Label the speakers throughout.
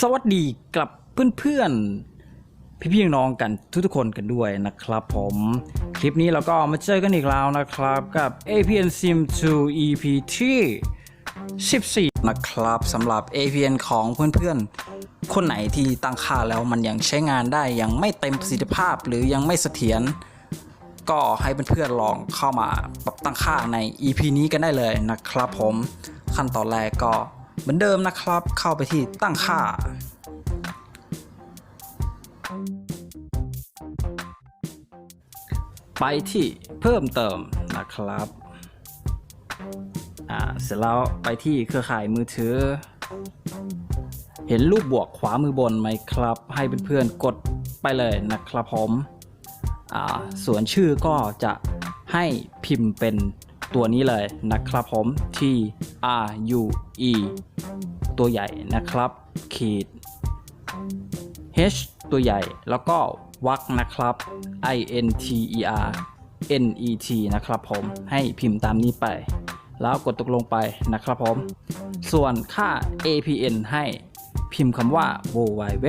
Speaker 1: สวัสดีกับเพื่อนๆ พี่ๆน้องๆกันทุกๆคนกันด้วยนะครับผมคลิปนี้เราก็มาเจอกันอีกแล้วนะครับกับ APN Sim 2 EP ที่ 14 นะครับสำหรับ APN ของเพื่อนๆ คนไหนที่ตั้งค่าแล้วมันยังใช้งานได้ยังไม่เต็มประสิทธิภาพหรือยังไม่เสถียรก็ให้เพื่อนๆลองเข้ามาปรับตั้งค่าใน EP นี้กันได้เลยนะครับผมขั้นตอนแรกก็ เหมือนเดิมนะครับ เข้าไปที่ตั้งค่า ไปที่เพิ่มเติมนะครับเสร็จแล้วไปที่เครือข่ายมือถือ เห็นรูปบวกขวามือบนไหมครับ ให้เพื่อนๆกดไปเลยนะครับผมส่วนชื่อก็จะให้พิมพ์เป็น ตัวนี้เลยนะครับผม T R U E ตัวใหญ่นะครับ ขีด H ตัวใหญ่แล้วก็วักนะครับ I N T E R N E T นะครับผมให้พิมพ์ตามนี้ไป แล้วกดตกลงไปนะครับผม ส่วนค่า APN ให้พิมพ์คำว่า w w w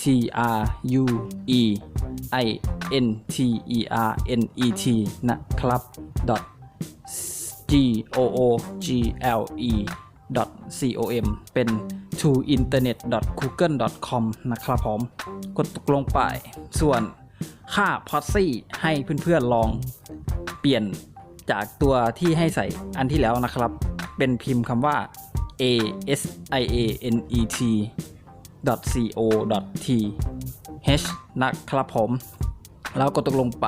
Speaker 1: t r u e i n t e r n e t นะครับ g o o g l e c o m เป็น to internet google com นะครับผม กดตกลงไป ส่วนค่า p o s s y ให้เพื่อนๆลองเปลี่ยนจากตัวที่ให้ใส่อันที่แล้วนะครับ เป็นพิมพ์คำว่า a s i a n e t co.th นะครับผม แล้วกดตกลงไป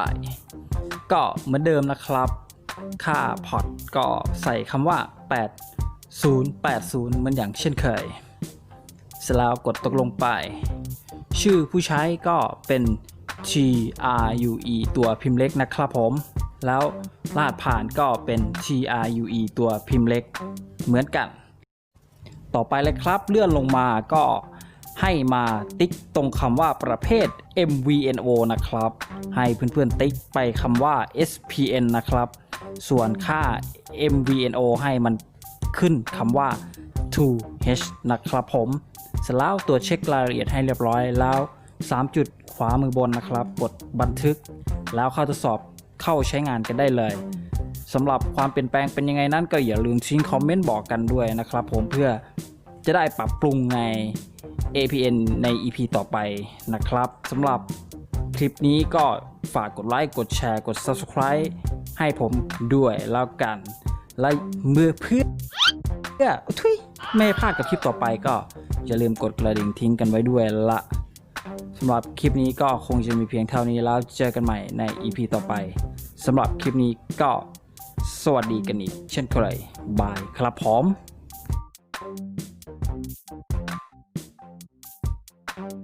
Speaker 1: ก็เหมือนเดิมนะครับ ค่าพอร์ตก็ใส่คำว่า 8080เหมันอย่างเช่นเคย เสร็จแล้วกดตกลงไป ชื่อผู้ใช้ก็เป็น G R U E ตัวพิมพ์เล็กนะครับผม แล้วรหัสผ่านก็เป็น G R U E ตัวพิมพ์เล็กเหมือนกัน ต่อไปเลยครับเลื่อนลงมาก็ ให้มาติ๊กตรงคำว่าประเภท MVNO นะครับ ให้เพื่อนๆติ๊กไปคำว่า SPN นะครับ ส่วนค่า MVNO ให้มันขึ้นคำว่า 2H นะครับผมเสร็จแล้วตัวเช็ครายละเอียดให้เรียบร้อยแล้ว 3 จุดขวามือบนนะครับ กดบันทึก แล้วเข้าทดสอบเข้าใช้งานกันได้เลยสำหรับความเปลี่ยนแปลงเป็นยังไงนั้นก็อย่าลืมทิ้งคอมเมนต์บอกกันด้วยนะครับผมเพื่อจะได้ปรับปรุงใน APN ใน EP ต่อไปนะครับสำหรับคลิปนี้ก็ฝากกดไลค์ กดแชร์ กด Subscribe ให้ผมด้วยแล้วกัน และเมื่อเพื่อเพื่อทุยไม่พลาดกับคลิปต่อไปก็อย่าลืมกดกระดิ่งทิ้งกันไว้ด้วยละสำหรับคลิปนี้ก็คงจะมีเพียงเท่านี้แล้วเจอกันใหม่ใน EP ต่อไปสำหรับคลิปนี้ก็สวัสดีกันอีก เช่นเคยบายครับผม